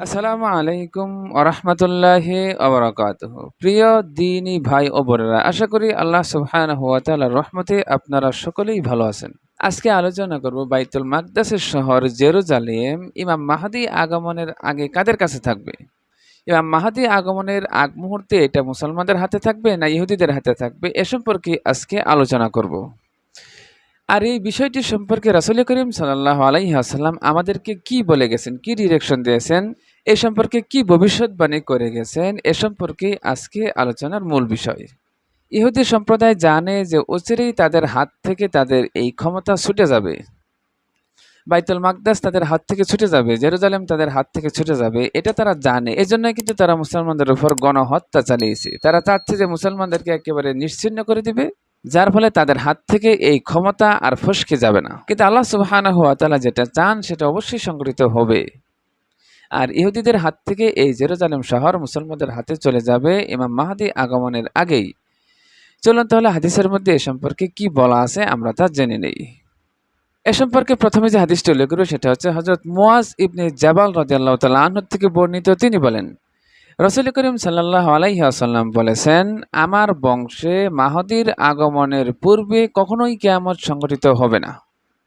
আসসালামু আলাইকুম ওরহমতুল্লাহ ওবরাকাতুহ। প্রিয় দিনী ভাই ও বোনেরা, আশা করি আল্লাহ সুবহানাহু ওয়া তাআলার রহমতে আপনারা সকলেই ভালো আছেন। আজকে আলোচনা করব বাইতুল মাকদাসের শহর জেরুজালেম। ইমাম মাহাদি আগমনের আগে কাদের কাছে থাকবে? ইমাম মাহাদি আগমনের আগ মুহূর্তে এটা মুসলমানদের হাতে থাকবে না ইহুদিদের হাতে থাকবে? এ সম্পর্কে আজকে আলোচনা করব। আর এই বিষয়টি সম্পর্কে রাসুল করিম সাল্লাহ আলাইহাসাল্লাম আমাদেরকে কি বলে গেছেন, কি ডিরেকশন দিয়েছেন, এ সম্পর্কে কি ভবিষ্যৎবাণী করে গেছেন, এ সম্পর্কে আজকে আলোচনার মূল বিষয়। ইহুদি সম্প্রদায় জানে যে অচিরেই তাদের হাত থেকে তাদের এই ক্ষমতা ছুটে যাবে। বাইতুল মাকদাস তাদের হাত থেকে ছুটে যাবে, জেরুজালেম তাদের হাত থেকে ছুটে যাবে, এটা তারা জানে। এজন্য কিন্তু তারা মুসলমানদের উপর গণহত্যা চালিয়েছে। তারা চাচ্ছে যে মুসলমানদেরকে একেবারে নিশ্চিহ্ন করে দিবে যার ফলে তাদের হাত থেকে এই ক্ষমতা আর ফসকে যাবে না। কিন্তু আল্লাহ সুবহানাহু ওয়া তাআলা যেটা চান, সেটা অবশ্যই সংগঠিত হবে। আর ইহুদিদের হাত থেকে এই জেরুজালেম শহর মুসলমানদের হাতে চলে যাবে ইমাম মাহাদি আগমনের আগেই। চলুন তাহলে হাদিসের মধ্যে এ সম্পর্কে কি বলা আছে আমরা তা জেনে নেই। এ সম্পর্কে প্রথমে যে হাদিসটি উল্লেখ করব সেটা হচ্ছে হজরত মুয়াজ ইবনে জাবাল রাদিয়াল্লাহু তাআলা আনহু থেকে বর্ণিত। তিনি বলেন রসুল করিম সাল্লাহ আলাইসাল্লাম বলেছেন, আমার বংশে মাহদির আগমনের পূর্বে কখনোই কেয়ামত সংগঠিত হবে না।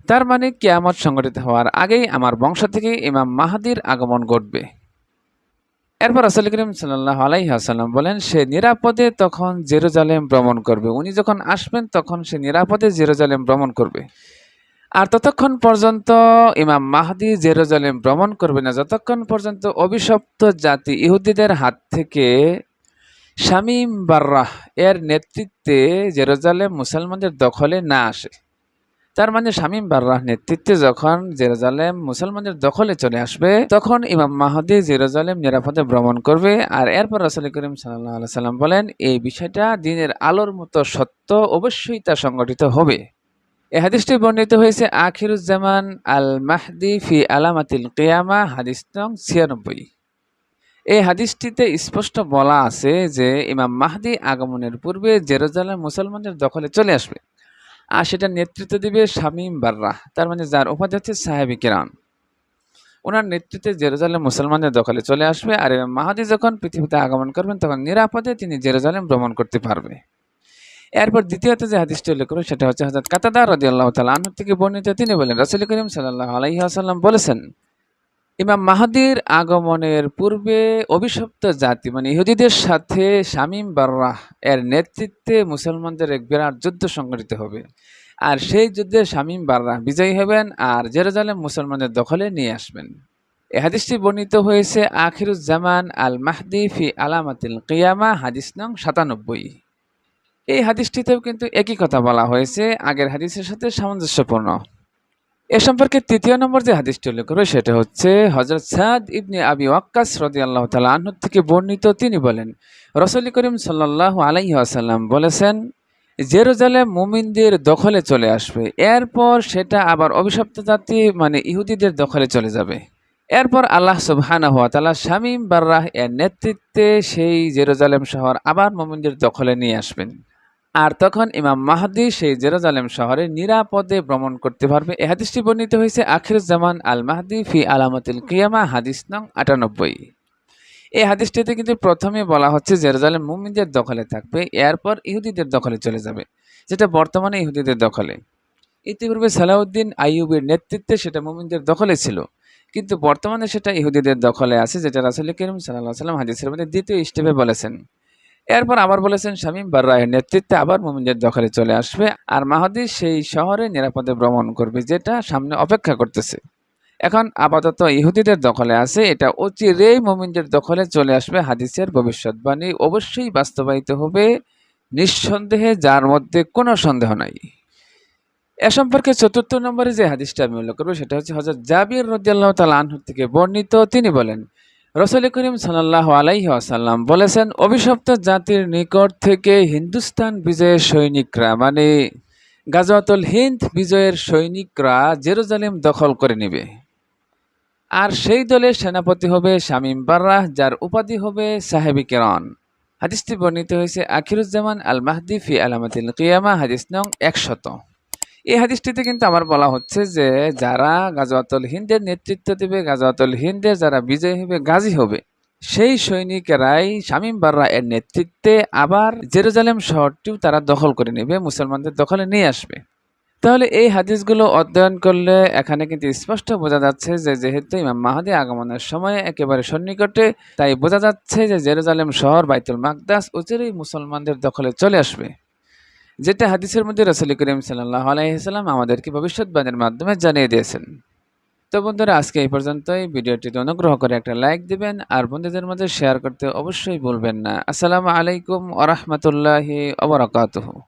তার মানে কেয়ামত সংগঠিত হওয়ার আগেই আমার বংশ থেকে ইমাম মাহাদির আগমন ঘটবে। এরপর রসুল করিম সাল্লাহ আলাইসাল্লাম বলেন, সে নিরাপদে তখন জেরুজালেম ভ্রমণ করবে। উনি যখন আসবেন তখন সে নিরাপদে জেরুজালেম ভ্রমণ করবে। আর ততক্ষণ পর্যন্ত ইমাম মাহদি জেরুজালেম ভ্রমণ করবে না, যতক্ষণ পর্যন্ত অভিশপ্ত জাতি ইহুদিদের হাত থেকে শামিম বার্রাহ এর নেতৃত্বে জেরুজালেম মুসলমানদের দখলে না আসে। তার মানে শামিম বার্রাহ নেতৃত্বে যখন জেরুজালেম মুসলমানদের দখলে চলে আসবে, তখন ইমাম মাহদি জেরুজালেম নিরাপদে ভ্রমণ করবে। আর এরপর রাসুল করিম সাল্লাহ সাল্লাম বলেন, এই বিষয়টা দিনের আলোর মতো সত্য, অবশ্যই তা সংগঠিত হবে। এই হাদিসটি বর্ণিত হয়েছে, আখিরুজ্জামান আল মাহদি ফি আলামাতিল কেয়ামা হাদিস নং ছিয়ানব্বই। এই হাদিসটিতে স্পষ্ট বলা আছে যে, ইমাম মাহদি আগমনের পূর্বে জেরুজালেম মুসলমানদের দখলে চলে আসবে, আর সেটা নেতৃত্ব দিবে শামীম বার্রাহ তার মানে যার উপাধি হচ্ছে সাহেবী কিরাম। ওনার নেতৃত্বে জেরুজালেম মুসলমানদের দখলে চলে আসবে, আর ইমাম মাহাদি যখন পৃথিবীতে আগমন করবেন, তখন নিরাপদে তিনি জেরুজালেম ভ্রমণ করতে পারবে। এরপর দ্বিতীয়ত যে হাদিসটি উল্লেখ করব সেটা হচ্ছে হজরত কাতাদা রদি আল্লাহ তালা আনহু থেকে বর্ণিত। তিনি বলেন, রাসুল করিম সাল্লাহ আলাইহি আসাল্লাম বলেছেন, ইমাম মাহাদির আগমনের পূর্বে অভিশপ্ত জাতি মানে ইহুদিদের সাথে শামীম বার্রাহ, এর নেতৃত্বে মুসলমানদের এক বিরাট যুদ্ধ সংগঠিত হবে। আর সেই যুদ্ধে শামীম বার্রাহ বিজয়ী হবেন আর জেরুজালেম মুসলমানদের দখলে নিয়ে আসবেন। এ হাদিসটি বর্ণিত হয়েছে, আখিরুজ্জামান আল মাহদি ফি আলামাতিল কিয়ামা হাদিস নং সাতানব্বই। এই হাদিসটিতেও কিন্তু একই কথা বলা হয়েছে। আগের হাদিসের সাথে সামঞ্জস্যপূর্ণ। এ সম্পর্কে তৃতীয় নম্বর যে হাদিসটি উল্লেখ করবে, সেটা হচ্ছে হজরত সাদ ইবনে আবি ওয়াক্কাস রদি আল্লাহ তালা আহ্ন থেকে বর্ণিত, তিনি বলেন, রসলি করিম সাল্লাহ আলাইহি আসাল্লাম বলেছেন, জেরুজালেম মুমিনদের দখলে চলে আসবে। এরপর সেটা আবার অভিশপ্ত জাতি মানে ইহুদিদের দখলে চলে যাবে। এরপর আল্লাহ সুবহানা হওয়া তালা শামীম বার্রাহ এর নেতৃত্বে সেই জেরুজালেম শহর আবার মোমিনদের দখলে নিয়ে আসবেন। আর তখন ইমাম মাহাদি সেই জেরুজালেম শহরে নিরাপদে ভ্রমণ করতে পারবে। এ হাদিসটি বর্ণিত হয়েছে, আখিরুজ্জামান আল মাহদি ফি আলামতুল কিয়ামা, হাদিস নং আটানব্বই। এই হাদিসটিতে কিন্তু প্রথমে বলা হচ্ছে জেরুজালেম মুমিনদের দখলে থাকবে, এরপর ইহুদিদের দখলে চলে যাবে, যেটা বর্তমানে ইহুদিদের দখলে। ইতিপূর্বে সালাউদ্দিন আইয়ুবের নেতৃত্বে সেটা মুমিনদের দখলে ছিল, কিন্তু বর্তমানে সেটা ইহুদিদের দখলে আছে, যেটা রাসুল করিম সাল্লাহ সাল্লাম হাদিসের মধ্যে দ্বিতীয় স্টেপে বলেছেন। এরপর আবার বলেছেন, শামীম বার্রাহের নেতৃত্বে আবার মোমিনদের দখলে চলে আসবে আর মাহাদি সেই শহরে নিরাপদে ভ্রমণ করবে যেটা সামনে অপেক্ষা করতেছে। এখন আপাতত ইহুদিদের দখলে আছে, এটা অচিরেই মোমিনদের দখলে চলে আসবে হাদিসের ভবিষ্যৎবাণী। অবশ্যই বাস্তবায়িত হবে নিঃসন্দেহে, যার মধ্যে কোনো সন্দেহ নাই। এ সম্পর্কে চতুর্থ নম্বরে যে হাদিসটা আমি উল্লেখ করব, সেটা হচ্ছে হজরত জাবির রদিয়াল্লাহ তাল আনহু থেকে বর্ণিত। তিনি বলেন রসুল করিম সাল্লাহ আলাইহি আসাল্লাম বলেছেন, অভিশপ্ত জাতির নিকট থেকে হিন্দুস্তান বিজয়ের সৈনিকরা মানে গাজওয়াতুল হিন্দ বিজয়ের সৈনিকরা জেরুজালেম দখল করে নেবে। আর সেই দলের সেনাপতি হবে শামীম বার্রাহ, যার উপাধি হবে সাহেবি কেরন। হাদিসটি বর্ণিত হয়েছে, আখিরুজ্জামান আল মাহদি ফি আলামাতিল কিয়ামা, হাদিস নং একশত। এই হাদিসটিতে কিন্তু আমার বলা হচ্ছে যে যারা গাজওয়াতুল হিন্দের নেতৃত্ব দেবে, গাজওয়াতুল হিন্দের যারা বিজয়ী হবে, গাজী হবে। সেই সৈনিকেরাই শামীম বাররা এর নেতৃত্বে আবার জেরুজালেম শহরটিও তারা দখল করে নেবে, মুসলমানদের দখলে নিয়ে আসবে। তাহলে এই হাদিসগুলো অধ্যয়ন করলে এখানে কিন্তু স্পষ্ট বোঝা যাচ্ছে যে যেহেতু ইমাম মাহাদি আগমনের সময় একেবারে সন্নিকটে, তাই বোঝা যাচ্ছে যে জেরুজালেম শহর বাইতুল মাকদাস অচিরেই মুসলমানদের দখলে চলে আসবে। যেটা হাদিসের মধ্যে রসুল করিম সাল্লাহ আলাইসাল্লাম আমাদেরকে ভবিষ্যৎবাণীর মাধ্যমে জানিয়ে দিয়েছেন। তো বন্ধুরা, আজকে এই পর্যন্তই। ভিডিওটিতে অনুগ্রহ করে একটা লাইক দিবেন আর বন্ধুদের মধ্যে শেয়ার করতে অবশ্যই বলবেন না। আসসালামু আলাইকুম আরহামতুল্লাহি রহমতুল্লাহি